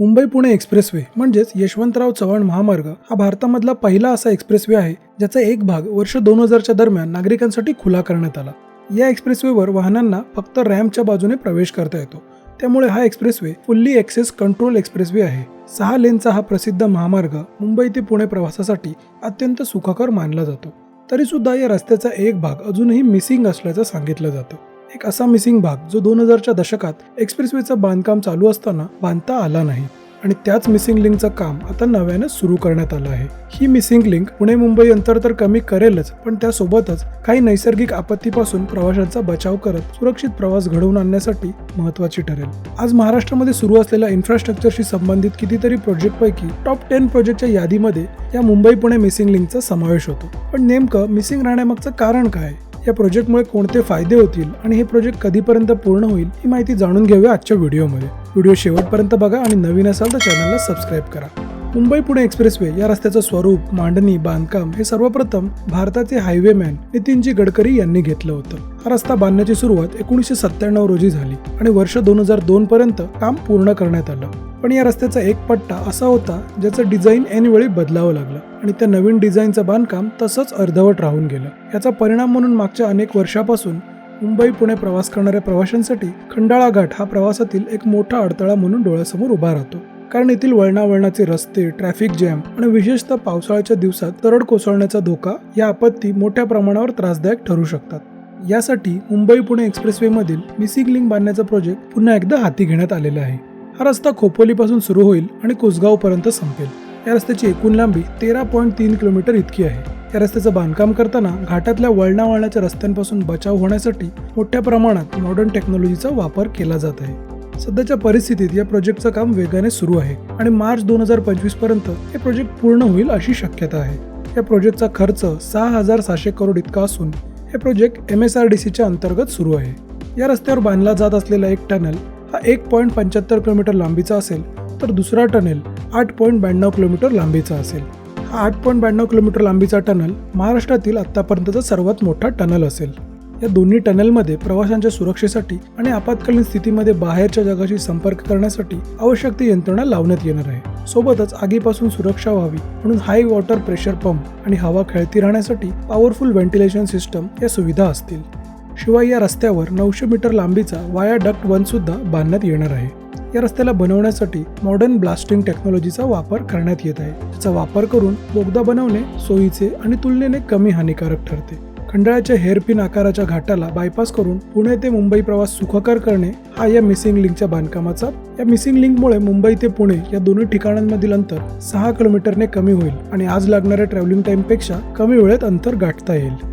Mumbai Pune expressway म्हणजेच यशवंतराव चव्हाण महामार्ग हा भारतामधला पहिला असा एक्सप्रेसवे आहे ज्याचा एक भाग वर्ष दोन हजारच्या दरम्यान नागरिकांसाठी खुला करण्यात आला. या एक्सप्रेसवेवर वाहनांना फक्त रॅम्पच्या बाजूने प्रवेश करता येतो. त्यामुळे हा expressway fully access control expressway आहे. सहा लेनचा हा प्रसिद्ध महामार्ग मुंबई ते पुणे प्रवासासाठी अत्यंत सुखकर मानला जातो. तरीसुद्धा या रस्त्याचा एक भाग अजूनही मिसिंग असल्याचं सांगितलं जातं. एक असा मिसिंग भाग जो दोन हजारच्या दशकात एक्सप्रेसवेचं बांधकाम चालू असताना बांधता आला नाही. आणि त्याच मिसिंग लिंकचं काम आता नव्यानं सुरू करण्यात आलं आहे. ही मिसिंग लिंक पुणे मुंबई अंतर तर कमी करेलच पण त्यासोबतच काही नैसर्गिक आपत्तीपासून प्रवाशांचा बचाव करत सुरक्षित प्रवास घडवून आणण्यासाठी महत्वाची ठरेल. आज महाराष्ट्रामध्ये सुरू असलेल्या इन्फ्रास्ट्रक्चरशी संबंधित कितीतरी प्रोजेक्टपैकी टॉप टेन प्रोजेक्टच्या यादीमध्ये या मुंबई पुणे मिसिंग लिंकचा समावेश होतो. पण नेमकं मिसिंग राहण्यामागचं कारण काय? या प्रोजेक्टमुळे कोणते फायदे होतील आणि हे प्रोजेक्ट कधीपर्यंत पूर्ण होईल ही माहिती जाणून घेऊया आजच्या व्हिडिओमध्ये व्हिडिओ शेवटपर्यंत बघा आणि नवीन असाल तर चॅनलला सबस्क्राईब करा. मुंबई पुणे एक्सप्रेसवे या रस्त्याचं स्वरूप मांडणी बांधकाम हे सर्वप्रथम भारताचे हायवेमॅन नितीनजी गडकरी यांनी घेतलं होतं. हा रस्ता बांधण्याची सुरुवात एकोणीसशे सत्त्याण्णव रोजी झाली आणि वर्ष दोन हजार दोन पर्यंत काम पूर्ण करण्यात आलं. पण या रस्त्याचा एक पट्टा असा होता ज्याचं डिझाईन ऐन वेळी बदलावं लागलं आणि त्या नवीन डिझाईनचं बांधकाम तसंच अर्धवट राहून गेलं. याचा परिणाम म्हणून मागच्या अनेक वर्षापासून मुंबई पुणे प्रवास करणाऱ्या प्रवाशांसाठी खंडाळा घाट हा प्रवासातील एक मोठा अडथळा म्हणून डोळ्यासमोर उभा राहतो. कारण येथील वळणावळणाचे रस्ते ट्रॅफिक जॅम आणि विशेषतः पावसाळ्याच्या दिवसात तरड कोसळण्याचा धोका या आपत्ती मोठ्या प्रमाणावर त्रासदायक ठरू शकतात. यासाठी मुंबई पुणे एक्सप्रेसवेमधील मिसिंग लिंक बांधण्याचा प्रोजेक्ट पुन्हा एकदा हाती घेण्यात आलेला आहे. हा रस्ता खोपोलीपासून सुरू होईल आणि कोसगावपर्यंत संपेल. या रस्त्याची एकूण लांबी तेरा पॉईंट तीन किलोमीटर इतकी आहे. या रस्त्याचं बांधकाम करताना घाटातल्या वळणावळणाच्या रस्त्यांपासून बचाव होण्यासाठी मोठ्या प्रमाणात मॉडर्न टेक्नॉलॉजीचा वापर केला जात आहे. सध्याच्या परिस्थितीत या प्रोजेक्टचं काम वेगाने सुरू आहे आणि मार्च दोन हजार पंचवीसपर्यंत हे प्रोजेक्ट पूर्ण होईल अशी शक्यता आहे. या प्रोजेक्टचा खर्च सहा हजार सहाशे करोड इतका असून हे project M S R D सीच्या अंतर्गत सुरू आहे. या रस्त्यावर बांधला जात असलेला एक टनल हा एक पॉईंट पंच्याहत्तर किलोमीटर लांबीचा असेल तर दुसरा टनेल आठ पॉईंट ब्याण्णव किलोमीटर लांबीचा असेल. हा आठ पॉईंट ब्याण्णव किलोमीटर लांबीचा टनल महाराष्ट्रातील आत्तापर्यंतचा सर्वात मोठा टनल असेल. या दोन्ही टनेलमध्ये प्रवाशांच्या सुरक्षेसाठी आणि आपत्कालीन स्थितीमध्ये बाहेरच्या जगाशी संपर्क करण्यासाठी आवश्यक ती यंत्रणा लावण्यात येणार आहे. सोबतच आगीपासून सुरक्षा व्हावी म्हणून हाय वॉटर प्रेशर पंप आणि हवा खेळती राहण्यासाठी पॉवरफुल व्हेंटिलेशन सिस्टम या सुविधा असतील. शिवाय या रस्त्यावर नऊशे मीटर लांबीचा वाया डक्ट वन सुद्धा बांधण्यात येणार आहे. या रस्त्याला बनवण्यासाठी मॉडर्न ब्लास्टिंग टेक्नॉलॉजीचा वापर करण्यात येत आहे. त्याचा वापर करून बोगदा बनवणे सोयीचे आणि तुलनेने कमी हानिकारक ठरते. खंडाळ्याच्या हेअरपिन आकाराच्या घाटाला बायपास करून पुणे ते मुंबई प्रवास सुखकर करणे हा या मिसिंग लिंकच्या बांधकामाचा. या मिसिंग लिंकमुळे मुंबई ते पुणे या दोन्ही ठिकाणांमधील अंतर सहा किलोमीटरने कमी होईल आणि आज लागणाऱ्या ट्रॅव्हलिंग टाइमपेक्षा कमी वेळेत अंतर गाठता येईल.